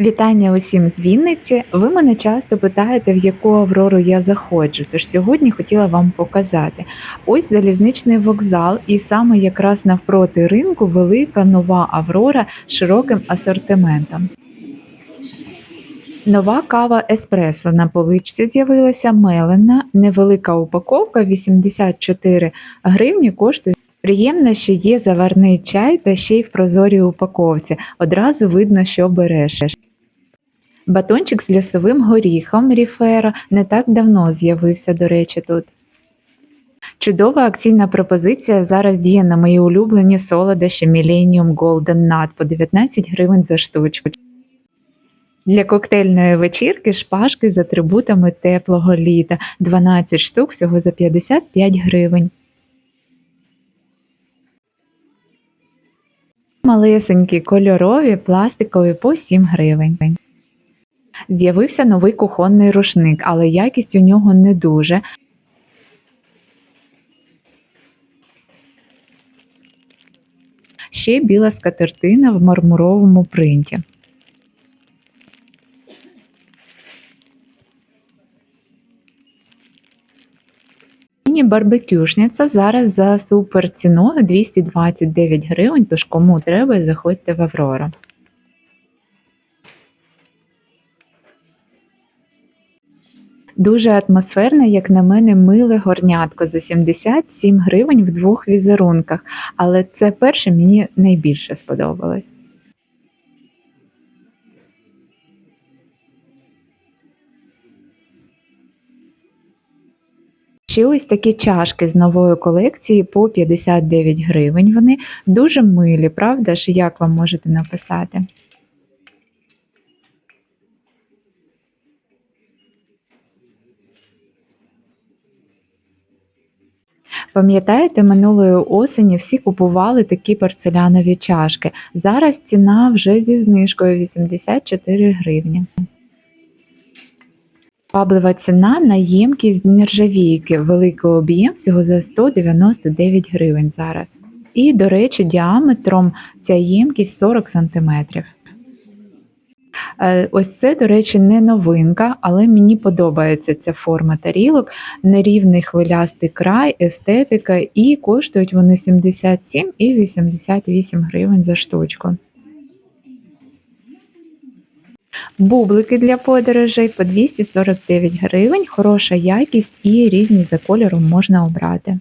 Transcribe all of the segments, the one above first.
Вітання усім з Вінниці. Ви мене часто питаєте, в яку аврору я заходжу. Тож сьогодні хотіла вам показати. Ось залізничний вокзал, і саме якраз навпроти ринку велика нова аврора з широким асортиментом. Нова кава еспресо на поличці з'явилася мелена, невелика упаковка 84 гривні коштує. Приємно, що є заварний чай та ще й в прозорій упаковці. Одразу видно, що береш. Батончик з лісовим горіхом Ріферо не так давно з'явився, до речі, тут. Чудова акційна пропозиція зараз діє на мої улюблені солодощі Millennium Golden Nut по 19 гривень за штучку. Для коктейльної вечірки шпажки з атрибутами теплого літа 12 штук всього за 55 гривень. Малесенькі кольорові пластикові по 7 гривень. З'явився новий кухонний рушник, але якість у нього не дуже. Ще біла скатертина в мармуровому принті. Міні-барбекюшниця зараз за супер ціною 229 гривень, тож кому треба, заходьте в Аврору. Дуже атмосферне, як на мене, миле горнятко за 77 гривень в двох візерунках, але це перше мені найбільше сподобалось. Ще ось такі чашки з нової колекції по 59 гривень. Вони дуже милі, правда ж, як вам можете написати? Пам'ятаєте, минулої осені всі купували такі порцелянові чашки. Зараз ціна вже зі знижкою 84 гривні. Паблева ціна на ємкість нержавійки, великий об'єм всього за 199 гривень зараз. І, до речі, діаметром ця ємкість 40 см. Е, Ось це, до речі, не новинка, але мені подобається ця форма тарілок, нерівний хвилястий край, естетика, і коштують вони 77 і 88 гривень за штучку. Бублики для подорожей по 249 гривень, хороша якість і різні за кольором можна обрати.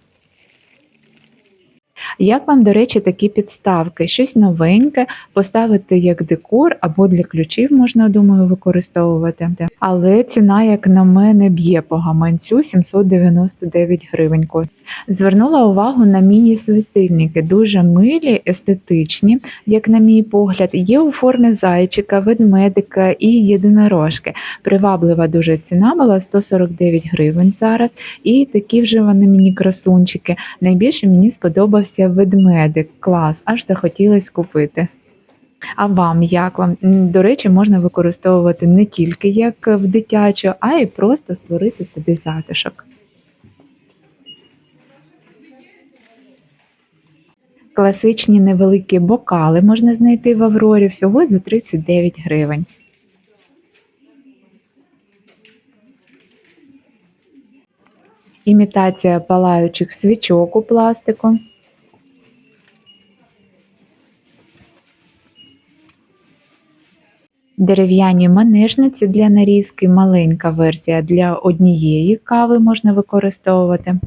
Як вам, до речі, такі підставки? Щось новеньке, поставити як декор або для ключів можна, думаю, використовувати. Але ціна, як на мене, б'є по гаманцю 799 гривень. Звернула увагу на міні-світильники, дуже милі, естетичні, як на мій погляд, є у формі зайчика, ведмедика і єдинорожки. Приваблива дуже ціна була 149 гривень зараз. І такі вже вони мені красунчики. Найбільше мені сподобався ведмедик, клас, аж захотілось купити. А вам як вам? До речі, можна використовувати не тільки як в дитячу, а й просто створити собі затишок. Класичні невеликі бокали можна знайти в Аврорі всього за 39 гривень. Імітація палаючих свічок у пластику. Дерев'яні манежниці для нарізки, маленька версія для однієї кави можна використовувати.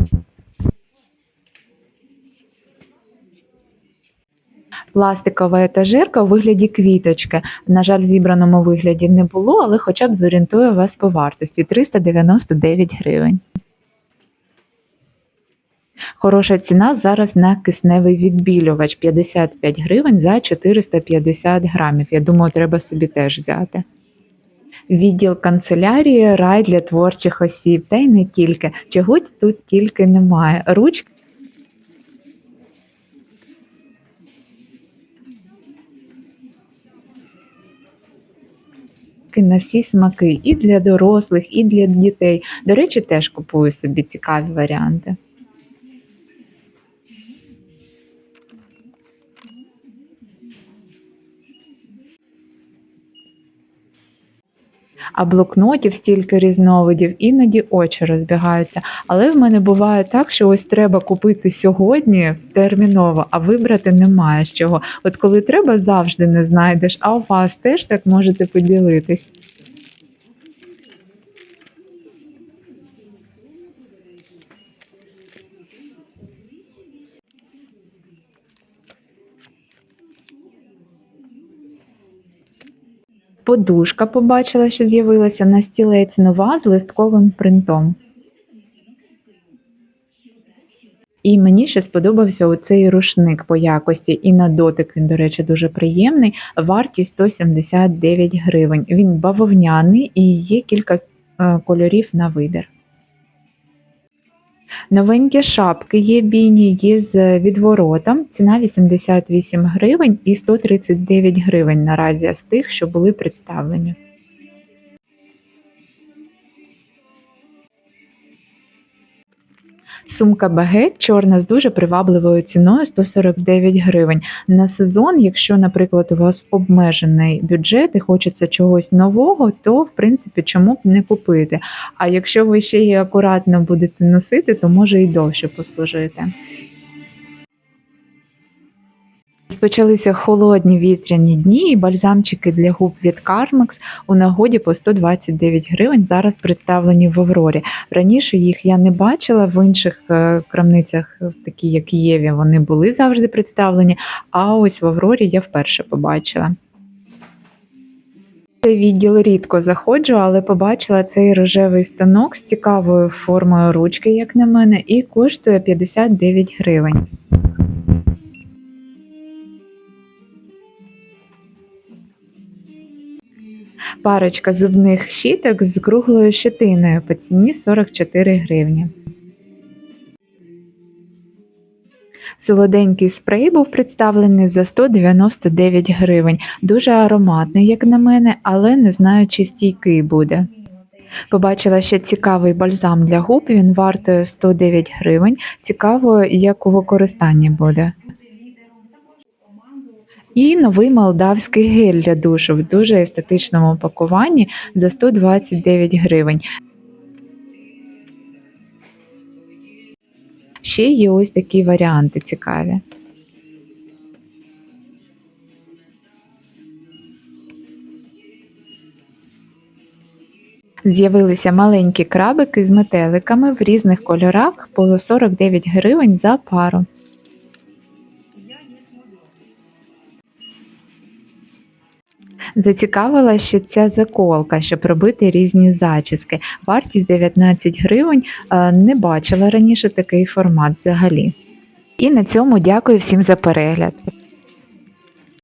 Пластикова етажерка у вигляді квіточки. На жаль, в зібраному вигляді не було, але хоча б зорієнтує вас по вартості 399 гривень. Хороша ціна зараз на кисневий відбілювач 55 гривень за 450 грамів. Я думаю, треба собі теж взяти. Відділ канцелярії рай для творчих осіб, та й не тільки. Чого тут тільки немає. Ручки на всі смаки, і для дорослих, і для дітей. До речі, теж купую собі цікаві варіанти. А блокнотів стільки різновидів, іноді очі розбігаються. Але в мене буває так, що ось треба купити сьогодні терміново, а вибрати немає з чого. От коли треба, завжди не знайдеш. А у вас теж так можете поділитись. Подушка побачила, що з'явилася на стілець нова з листковим принтом. І мені ще сподобався оцей рушник по якості, і на дотик він, до речі, дуже приємний. Вартість 179 гривень. Він бавовняний і є кілька е, кольорів на вибір. Новенькі шапки є бійні, є з відворотом. Ціна 88 гривень і 139 гривень наразі з тих, що були представлені. Сумка багет чорна з дуже привабливою ціною 149 гривень. На сезон, якщо, наприклад, у вас обмежений бюджет і хочеться чогось нового, то в принципі чому б не купити. А якщо ви ще її акуратно будете носити, то може і довше послужити. Розпочалися холодні вітряні дні, і бальзамчики для губ від Carmex у нагоді по 129 гривень. Зараз представлені в Аврорі. Раніше їх я не бачила в інших е, крамницях, е, такі як Єві, вони були завжди представлені. А ось в Аврорі я вперше побачила. Цей відділ рідко заходжу, але побачила цей рожевий станок з цікавою формою ручки, як на мене, і коштує 59 гривень. Парочка зубних щіток з круглою щетиною по ціні 44 гривні. Солоденький спрей був представлений за 199 гривень. Дуже ароматний, як на мене, але не знаю, чи стійкий буде. Побачила ще цікавий бальзам для губ, він вартує 109 гривень. Цікаво, як у використанні буде. І новий молдавський гель для душу в дуже естетичному пакуванні за 129 гривень. Ще є ось такі варіанти цікаві. З'явилися маленькі крабики з метеликами в різних кольорах по 49 гривень за пару. Зацікавила ще ця заколка, щоб робити різні зачіски. Вартість 19 гривень. Е, Не бачила раніше такий формат взагалі. І на цьому дякую всім за перегляд.